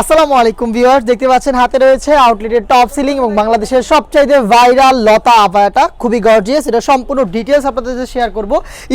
আসসালামু আলাইকুম ভিউয়ার্স, দেখতে পাচ্ছেন হাতে রয়েছে আউটলেটের টপ সিলিং এবং বাংলাদেশের সবচাইতে ভাইরাল লতা আপায়াটা। খুবই গর্জিয়াস এটা সম্পূর্ণ ডিটেলস আপনাদের সাথে শেয়ার করব।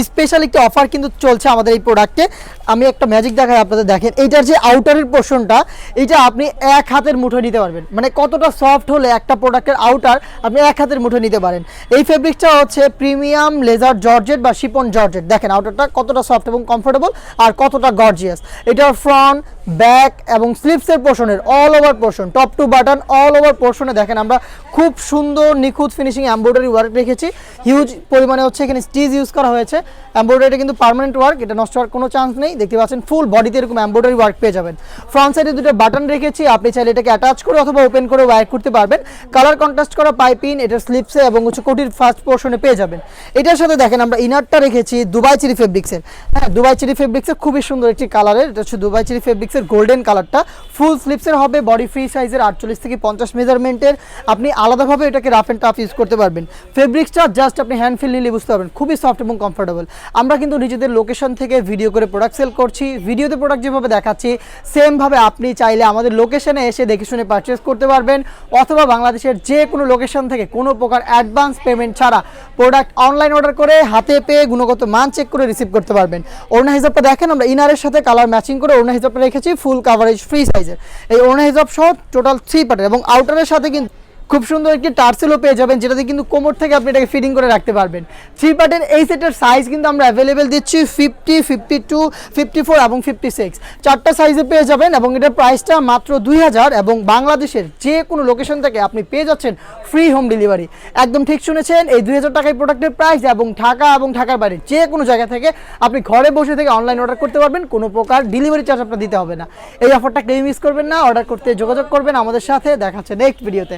স্পেশাল একটি অফার কিন্তু চলছে আমাদের এই প্রোডাক্টে আমি একটা ম্যাজিক দেখাই আপনাদের, দেখেন, এইটার যে আউটারের পোর্শনটা এটা আপনি এক হাতের মুঠো নিতে পারবেন। মানে কতটা সফট হলে একটা প্রোডাক্টের আউটার আপনি এক হাতের মুঠো নিতে পারেন। এই ফেব্রিকটা হচ্ছে প্রিমিয়াম লেজার জর্জেট বা শিপন জর্জেট দেখেন আউটারটা কতটা সফট এবং কমফোর্টেবল আর কতটা গর্জিয়াস এটার ফ্রন্ট ব্যাক এবং স্লিপসের পোর্শনের all over portion top to button all over পোর্শনে দেখেন আমরা খুব সুন্দর নিখুঁত ফিনিশিং এমব্রয়ডারি ওয়ার্ক রেখেছি। হিউজ পরিমাণে হচ্ছে এখানে স্টিচ ইউজ করা হয়েছে। এমব্রয়ডারিটা কিন্তু পার্মানেন্ট ওয়ার্ক এটা নষ্ট হওয়ার কোনো চান্স নেই। দেখতে পাচ্ছেন ফুল বডিতে এরকম এমব্রয়ডারি ওয়ার্ক পেয়ে যাবেন। ফ্রন্ট সাইডে দুটো বাটন রেখেছি, আপনি চাইলে এটাকে অ্যাটাচ করে অথবা ওপেন করে ওয়ার করতে পারবেন। কালার কন্ট্রাস্ট করা পাইপিং এটার স্লিপসে এবং হচ্ছে কোটির ফার্স্ট পোর্শনে পেয়ে যাবেন। এটার সাথে দেখেন আমরা ইনারটা রেখেছি দুবাই চিরি ফেব্রিক্সের হ্যাঁ দুবাই চিরি ফেব্রিক্সের খুবই সুন্দর একটি কালারের এটা হচ্ছে দুবাই চিরি ফেব্রিক্সের গোল্ডেন কালারটা ফুল স্লিপসের হবে বডি ফ্রি সাইজের আটচল্লিশ থেকে পঞ্চাশ মেজারমেন্টের আপনি আলাদাভাবে এটাকে রাফ অ্যান্ড টাফ ইউজ করতে পারবেন। ফেব্রিক্সটা জাস্ট আপনি হ্যান্ড ফিল নিলে বুঝতে পারবেন, খুবই সফট এবং কমফোর্টেবল আমরা কিন্তু নিজেদের লোকেশন থেকে ভিডিও করে প্রোডাক্ট সেল করছি। ভিডিওতে প্রোডাক্ট যেভাবে দেখাচ্ছি সেমভাবে আপনি চাইলে আমাদের লোকেশনে এসে দেখে শুনে পারচেস করতে পারবেন। অথবা বাংলাদেশের যে কোনো লোকেশন থেকে কোনো প্রকার অ্যাডভান্স পেমেন্ট ছাড়া প্রোডাক্ট অনলাইন অর্ডার করে হাতে পেয়ে গুণগত মান চেক করে রিসিভ করতে পারবেন। ওড়না হিসাবটা দেখেন, আমরা ইনারের সাথে কালার ম্যাচিং করে ওড়না হিসাবটা রেখেছি ফুল কাভারেজ ফ্রি সাইজের এই ওনার হিসাব সহ টোটাল থ্রি পার্টের এবং আউটারের সাথে কিন্তু খুব সুন্দর একটি টার্সেলও পেয়ে যাবেন, যেটাতে কিন্তু কোমর থেকে আপনি এটাকে ফিটিং করে রাখতে পারবেন। থ্রি পার্টের এই সেটের সাইজ কিন্তু আমরা অ্যাভেলেবেল দিচ্ছি fifty fifty two fifty four এবং ফিফটি সিক্স চারটা সাইজে পেয়ে যাবেন এবং এটার প্রাইসটা মাত্র দুই হাজার এবং বাংলাদেশের যে কোনো লোকেশন থেকে আপনি পেয়ে যাচ্ছেন ফ্রি হোম ডেলিভারি একদম ঠিক শুনেছেন, এই দুই হাজার টাকায় প্রোডাক্টের প্রাইস এবং ঢাকা এবং ঢাকার বাইরে যে কোনো জায়গা থেকে আপনি ঘরে বসে থেকে অনলাইন অর্ডার করতে পারবেন, কোনো প্রকার ডেলিভারি চার্জ আপনার দিতে হবে না। এই অফারটা কেউ মিস করবেন না অর্ডার করতে যোগাযোগ করবেন আমাদের সাথে, দেখাচ্ছে নেক্সট ভিডিওতে